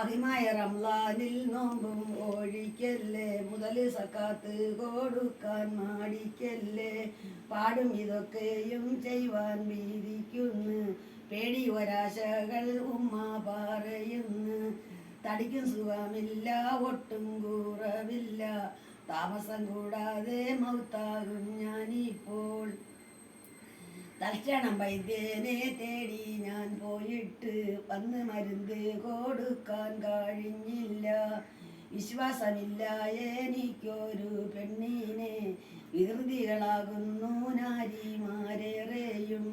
പതിമായ റംലാനിൽ നോമ്പും ഒഴിക്കല്ലേ? മുതൽ സക്കാത്ത് കൊടുക്കാൻ മാടിക്കല്ലേ? പാടും ഇതൊക്കെയും ചെയ്യുവാൻ വീതിക്കുന്നു. പേടി ഒരാശകൾ ഉമ്മ പറയുന്നു. തടിക്കും സുഖമില്ല ഒട്ടും കൂറവില്ല. താമസം കൂടാതെ മൗത്താകും ഞാനിപ്പോൾ തൽക്ഷണം വൈദ്യനെ തേടി ഞാൻ പോയിട്ട് വന്ന് മരുന്ന് കൊടുക്കാൻ കഴിഞ്ഞില്ല. വിശ്വാസമില്ല എനിക്കൊരു പെണ്ണിനെ. വികൃതികളാകുന്നു നാരിമാരേറെയും.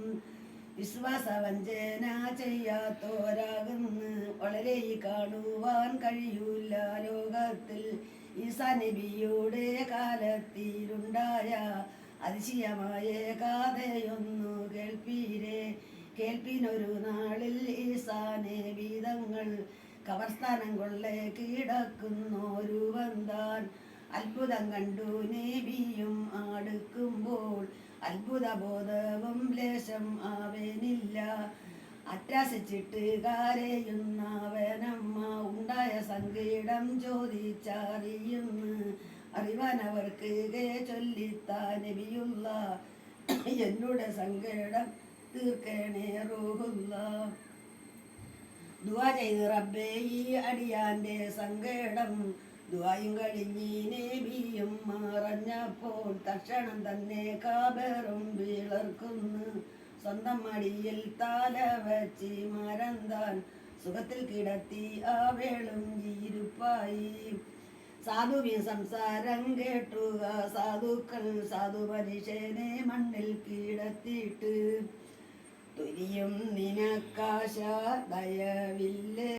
വിശ്വാസവഞ്ചന ചെയ്യാത്തോരാകുന്ന്. വളരെ കാണുവാൻ കഴിയൂല ലോകത്തിൽ. ഈസാ നബിയുടെ കാലത്തിലുണ്ടായ അതിശയമായ കഥയൊന്നു കേൾപ്പീരെ. കേൾപ്പിനൊരു നാളിൽ ഈസാനെ വീതങ്ങൾ കവർസ്ഥാനം കൊള്ളെ കിടക്കുന്നൊരു വന്താൻ അത്ഭുതം കണ്ടു നേബിയും അടുക്കുമ്പോൾ അത്ഭുതബോധവും ലേശം ആവേനില്ല. അറ്റാസിച്ചിട്ട് കാരയുന്നവനമ്മ ഉണ്ടായ സങ്കീടം ചോദിച്ചറിയുന്നു. അറിവാൻ അവർക്ക് ചൊല്ലിത്താൻ നബിയുള്ള എന്നോട് സങ്കടം തീർക്കണേ റൂഹുള്ള ദുവാ ചെയ്ത് റബ്ബേ ഈ അടിയാന്റെ സങ്കടം ദുവായും കഴിഞ്ഞി നേബിയും മറഞ്ഞപ്പോൾ തക്ഷണം തന്നെ കാബറും വിളർക്കുന്നു. സ്വന്തം മടിയിൽ താല വച്ച് മരന്താൻ സുഖത്തിൽ കിടത്തി ആ വേളും ജീരുപ്പായി സാധുവി സംസാരം കേട്ടുക സാധുക്കൾ സാധു മനുഷ്യനെ മണ്ണിൽ കീഴത്തിയിട്ട്. തുരിയും നിനക്കാശ ദയവില്ലേ?